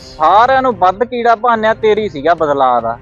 ਸਾਰਿਆਂ ਨੂੰ ਵੱਧ ਕੀੜਾ ਭਾਨਿਆ ਤੇਰੀ ਸੀਗਾ ਬਦਲਾਅ ਦਾ।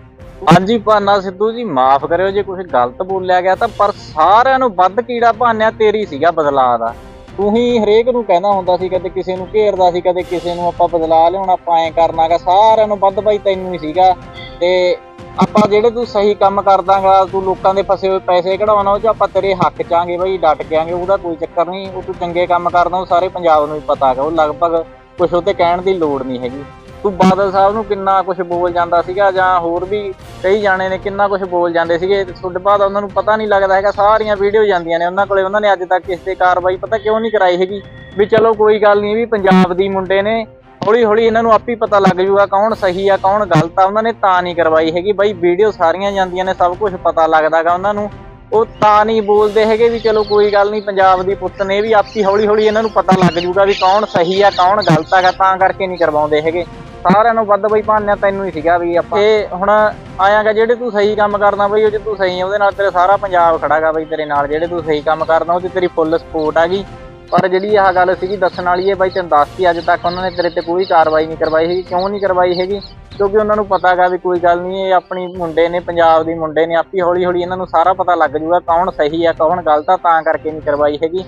ਹਾਂਜੀ ਭਾਨਾ ਸਿੱਧੂ ਜੀ, ਮਾਫ ਕਰਿਓ ਜੇ ਕੁਝ ਗਲਤ ਬੋਲਿਆ ਗਿਆ ਤਾਂ, ਪਰ ਸਾਰਿਆਂ ਨੂੰ ਵੱਧ ਕੀੜਾ ਭਾਨਿਆ ਤੇਰੀ ਸੀਗਾ ਬਦਲਾਅ ਦਾ। ਤੂੰ ਹੀ ਹਰੇਕ ਨੂੰ ਕਹਿੰਦਾ ਹੁੰਦਾ ਸੀ, ਕਦੇ ਕਿਸੇ ਨੂੰ ਘੇਰਦਾ ਸੀ, ਕਦੇ ਕਿਸੇ ਨੂੰ ਆਪਾਂ ਬਦਲਾ ਲਿਆਉਣਾ, ਆਪਾਂ ਐ ਕਰਨਾਗਾ ਸਾਰਿਆਂ ਨੂੰ ਵੱਧ ਬਾਈ ਤੈਨੂੰ ਹੀ ਸੀਗਾ। ਤੇ ਆਪਾਂ ਜਿਹੜੇ ਤੂੰ ਸਹੀ ਕੰਮ ਕਰਦਾਗਾ ਤੂੰ ਲੋਕਾਂ ਦੇ ਫਸੇ ਹੋਏ ਪੈਸੇ ਕਢਾਉਣਾ, ਉਹ ਚ ਆਪਾਂ ਤੇਰੇ ਹੱਕ ਚਾਂਗੇ ਬਈ, ਡਟ ਗਿਆਂਗੇ ਉਹਦਾ ਕੋਈ ਚੱਕਰ ਨਹੀਂ। ਉਹ ਤੂੰ ਚੰਗੇ ਕੰਮ ਕਰਦਾ, ਉਹ ਸਾਰੇ ਪੰਜਾਬ ਨੂੰ ਹੀ ਪਤਾ ਹੈਗਾ ਉਹ ਲਗਭਗ ਕੁਝ ਉਹ ਤੇ ਕਹਿਣ ਦੀ ਲੋੜ ਨਹੀਂ ਹੈਗੀ। ਤੂੰ ਬਾਦਲ ਸਾਹਿਬ ਨੂੰ ਕਿੰਨਾ ਕੁਝ ਬੋਲ ਜਾਂਦਾ ਸੀਗਾ ਜਾਂ ਹੋਰ ਵੀ ਕਈ ਜਾਣੇ ਨੇ ਕਿੰਨਾ ਕੁਝ ਬੋਲ ਜਾਂਦੇ ਸੀਗੇ। ਤੁਹਾਡੇ ਬਾਅਦ ਉਹਨਾਂ ਨੂੰ ਪਤਾ ਨਹੀਂ ਲੱਗਦਾ ਹੈਗਾ, ਸਾਰੀਆਂ ਵੀਡੀਓ ਜਾਂਦੀਆਂ ਨੇ ਉਹਨਾਂ ਕੋਲੇ। ਉਹਨਾਂ ਨੇ ਅੱਜ ਤੱਕ ਇਸ ਤੇ ਕਾਰਵਾਈ ਪਤਾ ਕਿਉਂ ਨਹੀਂ ਕਰਾਈ ਹੈਗੀ? ਵੀ ਚਲੋ ਕੋਈ ਗੱਲ ਨਹੀਂ, ਵੀ ਪੰਜਾਬ ਦੀ ਮੁੰਡੇ ਨੇ ਹੌਲੀ ਹੌਲੀ ਇਹਨਾਂ ਨੂੰ ਆਪੇ ਹੀ ਪਤਾ ਲੱਗ ਜੂਗਾ ਕੌਣ ਸਹੀ ਆ, ਕੌਣ ਗਲਤ ਆ। ਉਹਨਾਂ ਨੇ ਤਾਂ ਨਹੀਂ ਕਰਵਾਈ ਹੈਗੀ। ਬਾਈ ਵੀਡੀਓ ਸਾਰੀਆਂ ਜਾਂਦੀਆਂ ਨੇ, ਸਭ ਕੁਝ ਪਤਾ ਲੱਗਦਾਗਾ ਉਹਨਾਂ ਨੂੰ। ਉਹ ਤਾਂ ਨਹੀਂ ਬੋਲਦੇ ਹੈਗੇ ਵੀ ਚਲੋ ਕੋਈ ਗੱਲ ਨਹੀਂ, ਪੰਜਾਬ ਦੀ ਪੁੱਤ ਨੇ ਵੀ ਆਪੀ ਹੌਲੀ ਹੌਲੀ ਇਹਨਾਂ ਨੂੰ ਪਤਾ ਲੱਗ ਜੂਗਾ ਵੀ ਕੌਣ ਸਹੀ ਆ, ਕੌਣ ਗਲਤ ਹੈਗਾ, ਤਾਂ ਕਰਕੇ ਨਹੀਂ ਕਰਵਾਉਂਦੇ ਹੈਗੇ। ਸਾਰਿਆਂ ਨੂੰ ਵੱਧ ਬਈ ਭਾਨਿਆ ਤੈਨੂੰ ਹੀ ਸੀਗਾ ਵੀ ਆਪਾਂ। ਇਹ ਹੁਣ ਆਇਆਗਾ ਜਿਹੜੇ ਤੂੰ ਸਹੀ ਕੰਮ ਕਰਦਾ ਬਈ, ਉਹ ਜੇ ਤੂੰ ਸਹੀ ਆ, ਉਹਦੇ ਨਾਲ ਤੇਰਾ ਸਾਰਾ ਪੰਜਾਬ ਖੜਾਗਾ ਬਈ ਤੇਰੇ ਨਾਲ। ਜਿਹੜੇ ਤੂੰ ਸਹੀ ਕੰਮ ਕਰਦਾ ਉਹ 'ਚ ਤੇਰੀ ਫੁੱਲ ਸਪੋਰਟ ਹੈਗੀ ਪਰ ਜਿਹੜੀ ਆਹ ਗੱਲ ਸੀਗੀ ਦੱਸਣ ਵਾਲੀ ਹੈ ਬਾਈ ਤੈਨੂੰ ਦੱਸਤੀ ਅੱਜ ਤੱਕ ਉਹਨਾਂ ਨੇ ਤੇਰੇ ਤੇ ਕੋਈ ਕਾਰਵਾਈ ਨਹੀਂ ਕਰਵਾਈ ਹੈਗੀ। ਕਿਉਂ ਨਹੀਂ ਕਰਵਾਈ ਹੈਗੀ? ਕਿਉਂਕਿ ਉਹਨਾਂ ਨੂੰ ਪਤਾ ਹੈਗਾ ਵੀ ਕੋਈ ਗੱਲ ਨਹੀਂ, ਇਹ ਆਪਣੀ ਮੁੰਡੇ ਨੇ, ਪੰਜਾਬ ਦੇ ਮੁੰਡੇ ਨੇ, ਆਪੀ ਹੌਲੀ ਹੌਲੀ ਇਹਨਾਂ ਨੂੰ ਸਾਰਾ ਪਤਾ ਲੱਗ ਜੂਗਾ ਕੌਣ ਸਹੀ ਆ, ਕੌਣ ਗਲਤ ਆ, ਤਾਂ ਕਰਕੇ ਨਹੀਂ ਕਰਵਾਈ ਹੈਗੀ।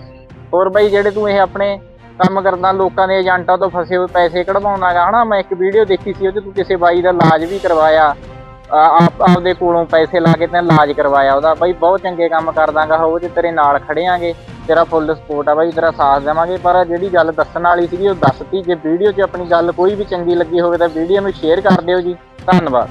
ਹੋਰ ਬਾਈ ਜਿਹੜੇ ਤੂੰ ਇਹ ਆਪਣੇ ਕੰਮ ਕਰਦਾ, ਲੋਕਾਂ ਦੇ ਏਜੰਟਾਂ ਤੋਂ ਫਸੇ ਹੋਏ ਪੈਸੇ ਕਢਵਾਉਣਾਗਾ। ਹਨਾ, ਮੈਂ ਇੱਕ ਵੀਡੀਓ ਦੇਖੀ ਸੀ ਉਹਦੇ ਤੂੰ ਕਿਸੇ ਬਾਈ ਦਾ ਇਲਾਜ ਵੀ ਕਰਵਾਇਆ। ਆਪ, ਆਪਦੇ ਕੋਲੋਂ ਪੈਸੇ ਲਾ ਕੇ ਤੇ ਇਲਾਜ ਕਰਵਾਇਆ ਉਹਦਾ। ਬਾਈ, ਬਹੁਤ ਚੰਗੇ ਕੰਮ ਕਰਦਾਗਾ ਉਹ, ਜੇ ਤੇਰੇ ਨਾਲ ਖੜਿਆਂਗੇ ਤੇਰਾ ਫੁੱਲ ਸਪੋਰਟ ਆ ਬਾਈ, ਤੇਰਾ ਸਾਥ ਦੇਵਾਂਗੇ। ਪਰ ਜਿਹੜੀ ਗੱਲ ਦੱਸਣ ਵਾਲੀ ਸੀਗੀ, ਉਹ ਦੱਸਤੀ। ਜੇ ਵੀਡੀਓ 'ਚ ਆਪਣੀ ਗੱਲ ਕੋਈ ਵੀ ਚੰਗੀ ਲੱਗੀ ਹੋਵੇ ਤਾਂ ਵੀਡੀਓ ਨੂੰ ਸ਼ੇਅਰ ਕਰ ਦਿਓ ਜੀ। ਧੰਨਵਾਦ।